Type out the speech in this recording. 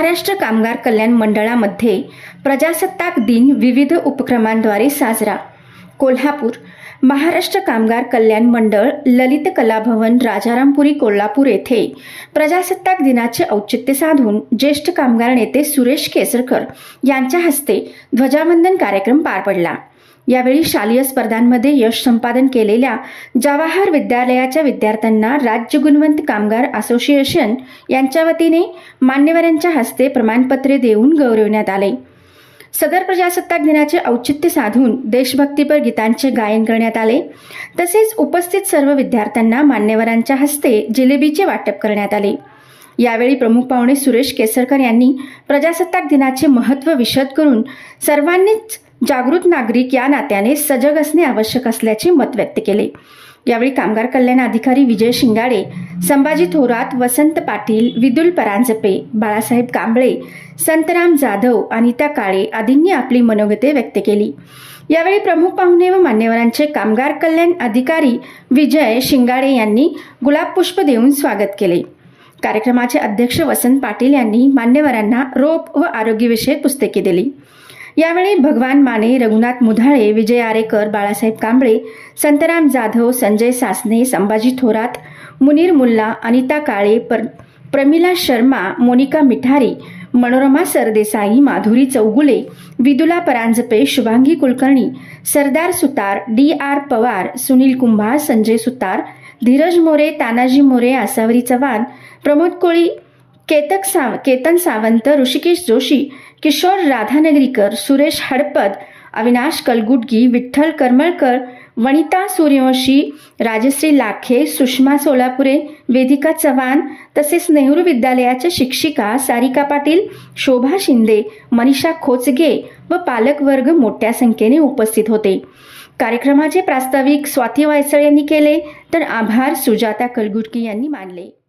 महाराष्ट्र कामगार कल्याण मंडळामध्ये प्रजासत्ताक दिन विविध उपक्रमांद्वारे साजरा. कोल्हापूर महाराष्ट्र कामगार कल्याण मंडळ ललित कलाभवन राजारामपुरी कोल्हापूर येथे प्रजासत्ताक दिनाचे औचित्य साधून ज्येष्ठ कामगार नेते सुरेश केसरकर यांच्या हस्ते ध्वजावंदन कार्यक्रम पार पडला. यावेळी शालेय स्पर्धांमध्ये यश संपादन केलेल्या जवाहर विद्यालयाच्या विद्यार्थ्यांना राज्य गुणवंत कामगार असोसिएशन यांच्या वतीने मान्यवरांच्या हस्ते प्रमाणपत्रे देऊन गौरवण्यात आले. सदर प्रजासत्ताक दिनाचे औचित्य साधून देशभक्तीपर गीतांचे गायन करण्यात आले. तसेच उपस्थित सर्व विद्यार्थ्यांना मान्यवरांच्या हस्ते जिलेबीचे वाटप करण्यात आले. यावेळी प्रमुख पाहुणे सुरेश केसरकर यांनी प्रजासत्ताक दिनाचे महत्त्व विशद करून सर्वांनीच जागृत नागरिक या नात्याने सजग असणे आवश्यक असल्याचे मत व्यक्त केले. यावेळी कामगार कल्याण अधिकारी विजय शिंगाडे संभाजी थोरात वसंत पाटील विदुल परांजपे बाळासाहेब कांबळे संतराम जाधव अनिता काळे आदींनी आपली मनोगते व्यक्त केली. यावेळी प्रमुख पाहुणे व मान्यवरांचे कामगार कल्याण अधिकारी विजय शिंगाडे यांनी गुलाब पुष्प देऊन स्वागत केले. कार्यक्रमाचे अध्यक्ष वसंत पाटील यांनी मान्यवरांना रोप व आरोग्यविषयक पुस्तके दिली. यावेळी भगवान माने रघुनाथ मुधाळे विजय आरेकर बाळासाहेब कांबळे संतराम जाधव संजय सासने संभाजी थोरात मुनीर मुल्ला अनिता काळे पर प्रमिला शर्मा मोनिका मिठारी मनोरमा सरदेसाई माधुरी चौगुले विदुला परांजपे शुभांगी कुलकर्णी सरदार सुतार डी आर पवार सुनील कुंभार संजय सुतार धीरज मोरे तानाजी मोरे आसावरी चव्हाण प्रमोद कोळी केतक साव केतन सावंत ऋषिकेश जोशी किशोर राधानगरीकर सुरेश हडपद अविनाश कलगुडगी विठ्ठल करमळकर वनिता सूर्यवंशी राजश्री लाखे सुषमा सोलापुरे वेदिका चव्हाण तसेच नेहरू विद्यालयाच्या शिक्षिका सारिका पाटील शोभा शिंदे मनीषा खोचगे व पालकवर्ग मोठ्या संख्येने उपस्थित होते. कार्यक्रमाचे प्रास्ताविक स्वाती वायसळ यांनी केले तर आभार सुजाता कलगुटकी यांनी मानले.